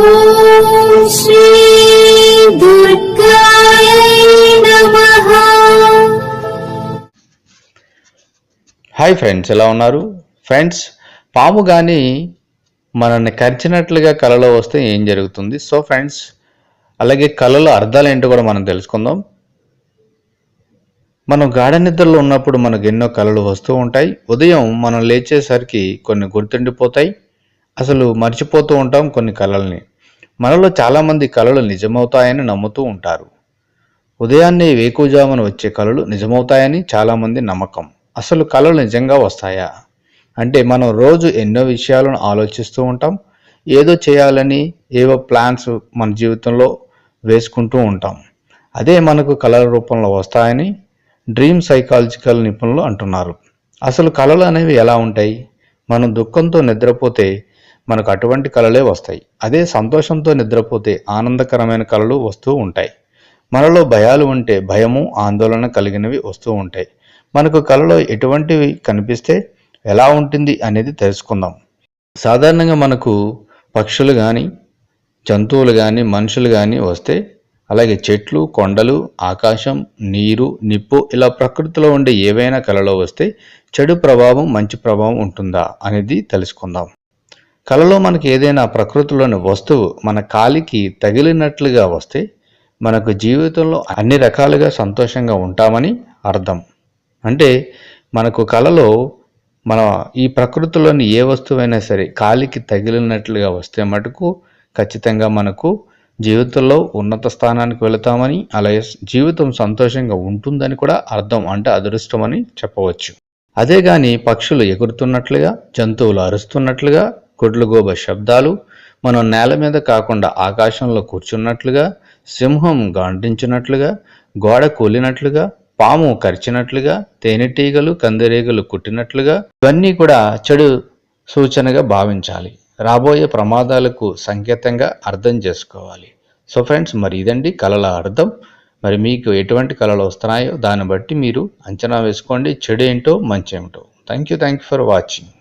Hi friends ఎలా ఉన్నారు? Friends పాము కానీ మనల్ని కరిచినట్లుగా కళలో వస్తే ఏం జరుగుతుంది? సో ఫ్రెండ్స్ అలాగే కళలో అర్థాలు ఏంటో కూడా మనం తెలుసుకుందాం. మనం గాఢ నిద్రలో ఉన్నప్పుడు మనకు ఎన్నో కళలు వస్తూ ఉంటాయి. ఉదయం మనం లేచేసరికి కొన్ని గుర్తుండిపోతాయి. అసలు మర్చిపోతూ ఉంటాం కొన్ని కళల్ని మనలో చాలామంది కళలు నిజమవుతాయని నమ్ముతూ ఉంటారు. ఉదయాన్నే వేకుజామున వచ్చే కళలు నిజమవుతాయని చాలామంది నమ్మకం. అసలు కళలు నిజంగా వస్తాయా? అంటే మనం రోజు ఎన్నో విషయాలను ఆలోచిస్తూ ఉంటాం. ఏదో చేయాలని ఏవో ప్లాన్స్ మన జీవితంలో వేసుకుంటూ ఉంటాం. అదే మనకు కళల రూపంలో వస్తాయని డ్రీమ్ సైకాలజికల్ నిపుణులు అంటున్నారు. అసలు కళలు అనేవి ఎలా ఉంటాయి? మనం దుఃఖంతో నిద్రపోతే మనకు అటువంటి కళలే వస్తాయి. అదే సంతోషంతో నిద్రపోతే ఆనందకరమైన కళలు వస్తూ ఉంటాయి. మనలో భయాలు ఉంటే భయము ఆందోళన కలిగినవి వస్తూ ఉంటాయి. మనకు కళలో ఎటువంటివి కనిపిస్తే ఎలా ఉంటుంది అనేది తెలుసుకుందాం. సాధారణంగా మనకు పక్షులు కానీ జంతువులు కానీ మనుషులు కానీ వస్తే అలాగే చెట్లు కొండలు ఆకాశం నీరు నిప్పు ఇలా ప్రకృతిలో ఉండే ఏవైనా కళలో వస్తే చెడు ప్రభావం మంచి ప్రభావం ఉంటుందా అనేది తెలుసుకుందాం. కళలో మనకి ఏదైనా ప్రకృతిలోని వస్తువు మన కాలికి తగిలినట్లుగా వస్తే మనకు జీవితంలో అన్ని రకాలుగా సంతోషంగా ఉంటామని అర్థం. అంటే మనకు కళలో మన ఈ ప్రకృతిలోని ఏ వస్తువైనా సరే కాలికి తగిలినట్లుగా వస్తే మటుకు ఖచ్చితంగా మనకు జీవితంలో ఉన్నత స్థానానికి వెళతామని అలాగే జీవితం సంతోషంగా ఉంటుందని కూడా అర్థం అంటే అదృష్టం అని చెప్పవచ్చు. అదే కానీ పక్షులు ఎగురుతున్నట్లుగా జంతువులు అరుస్తున్నట్లుగా గొడ్లుగోబ శబ్దాలు మనం నేల మీద కాకుండా ఆకాశంలో కూర్చున్నట్లుగా సింహం గాంటించినట్లుగా గోడ కూలినట్లుగా పాము కరిచినట్లుగా తేనెటీగలు కందిరీగలు కుట్టినట్లుగా ఇవన్నీ కూడా చెడు సూచనగా భావించాలి. రాబోయే ప్రమాదాలకు సంకేతంగా అర్థం చేసుకోవాలి. సో ఫ్రెండ్స్ మరి ఇదండి కళల అర్థం. మరి మీకు ఎటువంటి కళలు వస్తున్నాయో దాన్ని బట్టి మీరు అంచనా వేసుకోండి. చెడు ఏంటో మంచి ఏమిటో. Thank you thank you for watching.